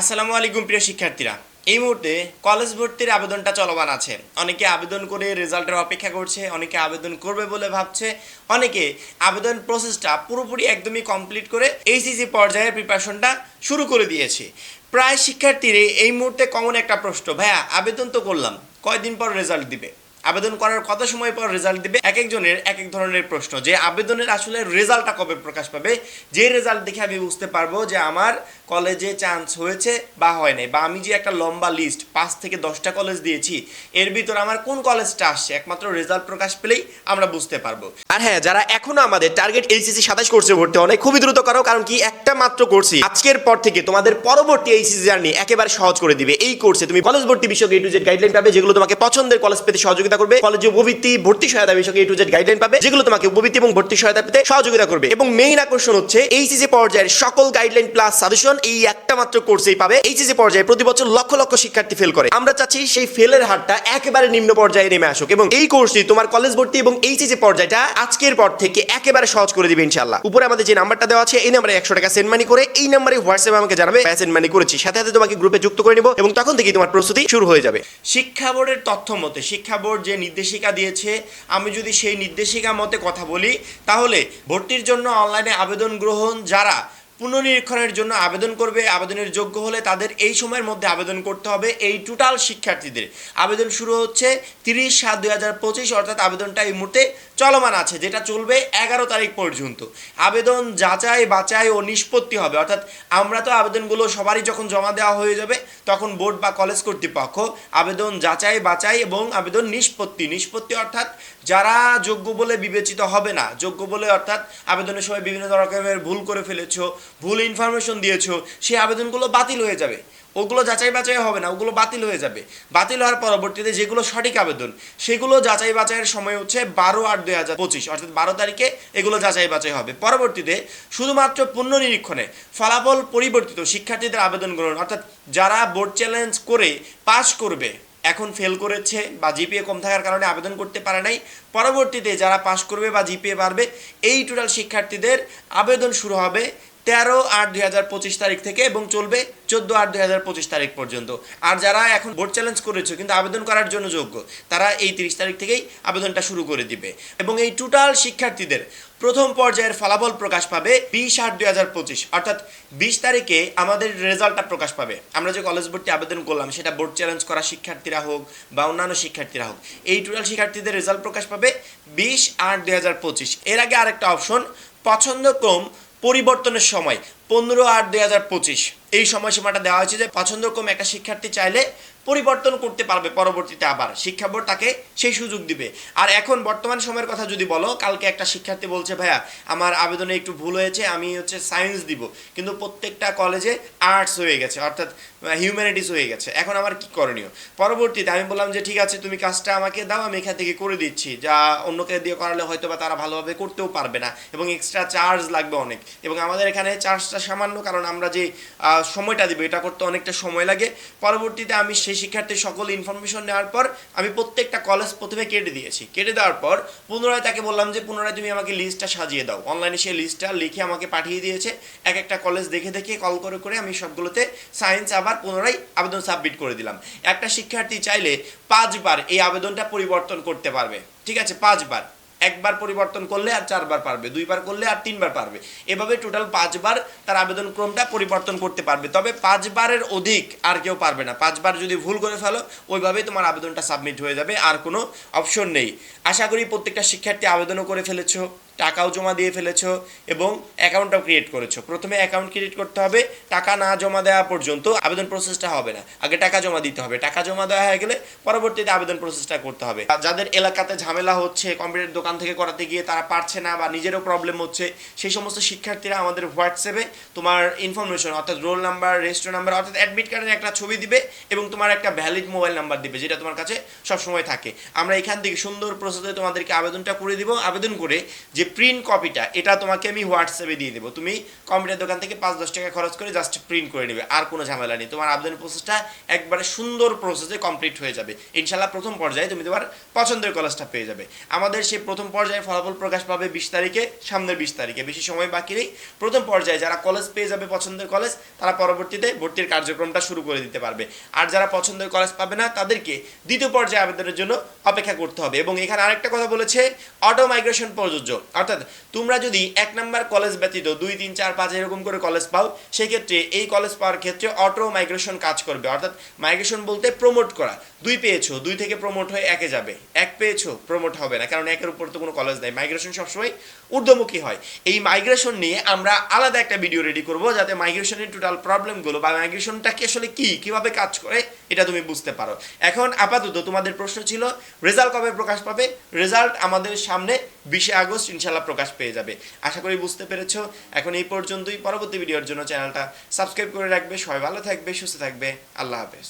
আসসালামু আলাইকুম প্রিয় শিক্ষার্থীরা। এই মুহূর্তে কলেজ ভর্তির আবেদনটা চলমান আছে। অনেকে আবেদন করে রেজাল্টের অপেক্ষা করছে, অনেকে আবেদন করবে বলে ভাবছে, অনেকে আবেদন প্রসেসটা পুরোপুরি একদমই কমপ্লিট করে এইচএসসি পর্যায়ের প্রিপারেশনটা শুরু করে দিয়েছে। প্রায় শিক্ষার্থীর এই মুহূর্তে কমন একটা প্রশ্ন, ভাইয়া, আবেদন তো করলাম, কয়দিন পর রেজাল্ট দিবে? আবেদন করার কত সময় পর রেজাল্ট দিবে? এক একজনের এক এক ধরনের প্রশ্ন। যে আবেদনের আসলে রেজাল্টটা কবে প্রকাশ পাবে, যে রেজাল্ট দেখে আমি বুঝতে পারব যে আমার কলেজে চান্স হয়েছে বা হয় নাই। বা আমি যে একটা লম্বা লিস্ট পাঁচ থেকে দশটা কলেজ দিয়েছি, এর ভিতর আমার কোন কলেজটা আসছে? একমাত্র রেজাল্ট প্রকাশ পেলেই আমরা বুঝতে পারব। আর হ্যাঁ যারা এখনও আমাদের টার্গেট এইচএসসি সাতাশ কোর্সে ভর্তি অনেক খুবই দ্রুত করো, কারণ কি একটা মাত্র কোর্সই আজকের পর থেকে তোমাদের পরবর্তী এইচএসসি জার্নি একেবারে সহজ করে দিবে। এই কোর্সে তুমি কলেজ ভর্তি বিষয়ক এ টু জেড গাইডলাইন পাবে, যেগুলো তোমাকে পছন্দের কলেজ পেতে সহযোগিতা করবে কলেজে উপবৃত্তি, ভর্তি সহায়তা বিষয়ক এ টু জেড গাইডলাইন পাবে, যেগুলো তোমাকে উপবৃত্তি এবং ভর্তি সহায়তা পেতে সহযোগিতা করবে। এবং মেইন আকর্ষণ হচ্ছে এইচএসসি পর্যায়ের সকল গাইডলাইন প্লাস সাজেশন এই একটা মাত্র কোর্সেই পাবে। এইচএসসি পর্যায়ে প্রতি বছর লক্ষ লক্ষ শিক্ষার্থী ফেল করে। আমরা চাচ্ছি সেই ফেলের হারটা একেবারে নিম্ন পর্যায়ে নেমে আসুক এবং এই কোর্সটি তোমার কলেজ ভর্তি এবং এইচএসসি পর্যায়টা আজকের পর থেকে একেবারে সহজ করে দিবে ইনশাআল্লাহ। উপরে আমাদের যে নাম্বারটা দেওয়া আছে, এই নাম্বারে একশো টাকা সেন্ড মানি করে এই নাম্বারে হোয়াটসঅ্যাপে আমাকে জানাবে সেন্ড মানি করেছি। সাথে সাথে তোমাকে গ্রুপে যুক্ত করে নিব এবং তখন থেকেই তোমার প্রস্তুতি শুরু হয়ে যাবে। শিক্ষা বোর্ডের তথ্য মতে শিক্ষা বোর্ড যে নির্দেশিকা দিয়েছে, আমি যদি সেই নির্দেশিকা মতে কথা বলি, তাহলে ভর্তির জন্য অনলাইনে আবেদন গ্রহণ, যারা পুনর্নিরীক্ষণের জন্য আবেদন করবে, আবেদনের যোগ্য হলে তাদের এই সময়ের মধ্যে আবেদন করতে হবে এই টোটাল শিক্ষার্থীদের। আবেদন শুরু হচ্ছে তিরিশ সাত দুই হাজার পঁচিশ, অর্থাৎ আবেদনটা এই মুহূর্তে চলমান আছে, যেটা চলবে এগারো তারিখ পর্যন্ত। আবেদন যাচাই বাছাই ও নিষ্পত্তি হবে। অর্থাৎ আমরা তো আবেদনগুলো সবারই যখন জমা দেওয়া হয়ে যাবে, তখন বোর্ড বা কলেজ কর্তৃপক্ষ আবেদন যাচাই বাছাই এবং আবেদন নিষ্পত্তি। নিষ্পত্তি অর্থাৎ যারা যোগ্য বলে বিবেচিত হবে না, যোগ্য বলে অর্থাৎ আবেদনের সময় বিভিন্ন রকমের ভুল করে ফেলেছো, ভুল ইনফরমেশন দিয়েছ, সেই আবেদনগুলো বাতিল হয়ে যাবে। ওগুলো যাচাই বাছাই হবে না, ওগুলো বাতিল হয়ে যাবে। বাতিল হওয়ার পরবর্তীতে যেগুলো সঠিক আবেদন, সেগুলো যাচাই বাছাইয়ের সময় হচ্ছে বারো আট দুই হাজার পঁচিশ, অর্থাৎ বারো তারিখে এগুলো যাচাই বাছাই হবে। পরবর্তীতে শুধুমাত্র পুনর্নিরীক্ষণে ফলাফল পরিবর্তিত শিক্ষার্থীদের আবেদন গ্রহণ, অর্থাৎ যারা বোর্ড চ্যালেঞ্জ করে পাশ করবে, এখন ফেল করেছে বা জিপিএ কম থাকার কারণে আবেদন করতে পারে নাই, পরবর্তীতে যারা পাশ করবে বা জিপিএ পারবে এই টোটাল শিক্ষার্থীদের আবেদন শুরু হবে তেরো আট দুই পঁচিশ তারিখ থেকে এবং চলবে চোদ্দ আট দুই হাজার পঁচিশ তারিখ পর্যন্ত। আর যারা এখন বোর্ড চ্যালেঞ্জ করেছে, কিন্তু আবেদন করার জন্য যোগ্য, তারা এই তিরিশ তারিখ থেকেই আবেদনটা শুরু করে দিবে। এবং এই টোটাল শিক্ষার্থীদের প্রথম পর্যায়ের ফলাফল প্রকাশ পাবে বিশ আট দুই হাজার পঁচিশ, অর্থাৎ বিশ তারিখে আমাদের রেজাল্টটা প্রকাশ পাবে। আমরা যে কলেজ ভর্তি আবেদন করলাম, সেটা বোর্ড চ্যালেঞ্জ করা শিক্ষার্থীরা হোক বা অন্যান্য শিক্ষার্থীরা হোক, এই টোটাল শিক্ষার্থীদের রেজাল্ট প্রকাশ পাবে বিশ আট দুই হাজার পঁচিশ। এর আগে আরেকটা অপশন পছন্দক্রম পরিবর্তনের সময়, পনেরো আট দুই হাজার পঁচিশ। এই সময়সীমাটা দেওয়া হয়েছে যে পছন্দক্রম একটা শিক্ষার্থী চাইলে পরিবর্তন করতে পারবে পরবর্তীতে আবার। শিক্ষা বোর্ড তাকে সেই সুযোগ দিবে। আর এখন বর্তমান সময়ের কথা যদি বলো, কালকে একটা শিক্ষার্থী বলছে, ভাইয়া, আমার আবেদনে একটু ভুল হয়েছে, আমি হচ্ছে সায়েন্স দিব। কিন্তু প্রত্যেকটা কলেজে আর্টস হয়ে গেছে, অর্থাৎ হিউম্যানিটিস হয়ে গেছে। এখন আমার কি করণীয়? পরবর্তীতে আমি বললাম যে, ঠিক আছে, তুমি কাজটা আমাকে দাও, আমি এখান থেকে করে দিচ্ছি। যা অন্যকে দিয়ে করালে হয়তো বা তারা ভালোভাবে করতেও পারবে না, এবং এক্সট্রা চার্জ লাগবে অনেক। এবং আমাদের এখানে চার্জটা সামান্য, কারণ আমরা যে সময়টা দিব, এটা করতে অনেকটা সময় লাগে। পরবর্তীতে আমি সেই শিক্ষার্থীর সকল ইনফরমেশন নেওয়ার পর আমি প্রত্যেকটা কলেজ প্রথমে কেটে দিয়েছি। কেটে দেওয়ার পর পুনরায় তাকে বললাম যে, পুনরায় তুমি আমাকে লিস্টটা সাজিয়ে দাও। অনলাইনে সেই লিস্টটা লিখে আমাকে পাঠিয়ে দিয়েছে। এক একটা কলেজ দেখে দেখে কল করে করে আমি সবগুলোতে সায়েন্স আবার পুনরায় আবেদন সাবমিট করে দিলাম। একটা শিক্ষার্থী চাইলে পাঁচবার এই আবেদনটা পরিবর্তন করতে পারবে। ঠিক আছে, পাঁচবার। একবার পরিবর্তন করলে আর চারবার পারবে, দুইবার করলে আর তিনবার পারবে। এভাবে টোটাল পাঁচবার তার আবেদন ক্রমটা পরিবর্তন করতে পারবে। তবে পাঁচবারের অধিক আর কেউ পারবে না। পাঁচবার যদি ভুল করে ফেলো, ওইভাবেই তোমার আবেদনটা সাবমিট হয়ে যাবে, আর কোনো অপশন নেই। আশা করি প্রত্যেকটা শিক্ষার্থী আবেদনও করে ফেলেছো। টাকাও জমা দিয়ে ফেলেছো এবং অ্যাকাউন্টটাও ক্রিয়েট করেছ। প্রথমে অ্যাকাউন্ট ক্রিয়েট করতে হবে, টাকা না জমা দেওয়া পর্যন্ত আবেদন প্রসেসটা হবে না। আগে টাকা জমা দিতে হবে। টাকা জমা দেওয়া হয়ে গেলে পরবর্তীতে আবেদন প্রসেসটা করতে হবে। যাদের এলাকাতে ঝামেলা হচ্ছে কম্পিউটার দোকান থেকে করাতে গিয়ে তারা পারছে না বা নিজেরও প্রবলেম হচ্ছে, সেই সমস্ত শিক্ষার্থীরা আমাদের হোয়াটসঅ্যাপে তোমার ইনফরমেশন অর্থাৎ রোল নাম্বার রেজিস্টার নাম্বার অর্থাৎ অ্যাডমিট কার্ডের একটা ছবি দিবে এবং তোমার একটা ভ্যালিড মোবাইল নাম্বার দিবে, যেটা তোমার কাছে সবসময় থাকে। আমরা এখান থেকে সুন্দর প্রসেসে তোমাদেরকে আবেদনটা করে দিব। আবেদন করে যে যে প্রিন্ট কপিটা এটা তোমাকে আমি হোয়াটসঅ্যাপে দিয়ে দেবো। তুমি কম্পিউটার দোকান থেকে পাঁচ, দশ টাকা খরচ করে জাস্ট প্রিন্ট করে নেবে, আর কোনো ঝামেলা নেই। তোমার আবেদন প্রসেসটা একবারে সুন্দর প্রসেসে কমপ্লিট হয়ে যাবে। ইনশাল্লাহ প্রথম পর্যায়ে তুমি তোমার পছন্দের কলেজটা পেয়ে যাবে। আমাদের সেই প্রথম পর্যায়ে ফলাফল প্রকাশ পাবে বিশ তারিখে, সামনের বিশ তারিখে। বেশি সময় বাকি নেই। প্রথম পর্যায়ে যারা কলেজ পেয়ে যাবে পছন্দের কলেজ তারা পরবর্তীতে ভর্তির কার্যক্রমটা শুরু করে দিতে পারবে। আর যারা পছন্দের কলেজ পাবে না, তাদেরকে দ্বিতীয় পর্যায়ে আবেদনের জন্য অপেক্ষা করতে হবে। এবং এখানে আরেকটা কথা বলেছে অটো মাইগ্রেশন প্রযোজ্য। অর্থাৎ তোমরা যদি এক নাম্বার কলেজ ব্যতীত দুই, তিন, চার, পাঁচ এরকম করে কলেজ পাও, সেক্ষেত্রে এই কলেজ পাওয়ার ক্ষেত্রে অটো মাইগ্রেশন কাজ করবে। অর্থাৎ মাইগ্রেশন বলতে প্রমোট করা। দুই পেয়েছ, দুই থেকে প্রমোট হয়ে একে যাবে। এক পেয়েছ প্রমোট হবে না। কারণ একের উপর তো কোনো কলেজ নেই। মাইগ্রেশন সবসময় ঊর্ধ্বমুখী হয়। এই মাইগ্রেশন নিয়ে আমরা আলাদা একটা ভিডিও রেডি করব, যাতে মাইগ্রেশনের টোটাল প্রবলেমগুলো বা মাইগ্রেশনটা কি, আসলে কী, কীভাবে কাজ করে এটা তুমি বুঝতে পারো। এখন আপাতত তোমাদের প্রশ্ন ছিল, রেজাল্ট কবে প্রকাশ পাবে? রেজাল্ট আমাদের সামনে বিশে আগস্ট ইনশাল্লাহ প্রকাশ পেয়ে যাবে। আশা করি বুঝতে পেরেছ। এখন এই পর্যন্তই। পরবর্তী ভিডিওর জন্য চ্যানেলটা সাবস্ক্রাইব করে রাখবে। সবাই ভালো থাকবে, সুস্থ থাকবে। আল্লাহ হাফেজ।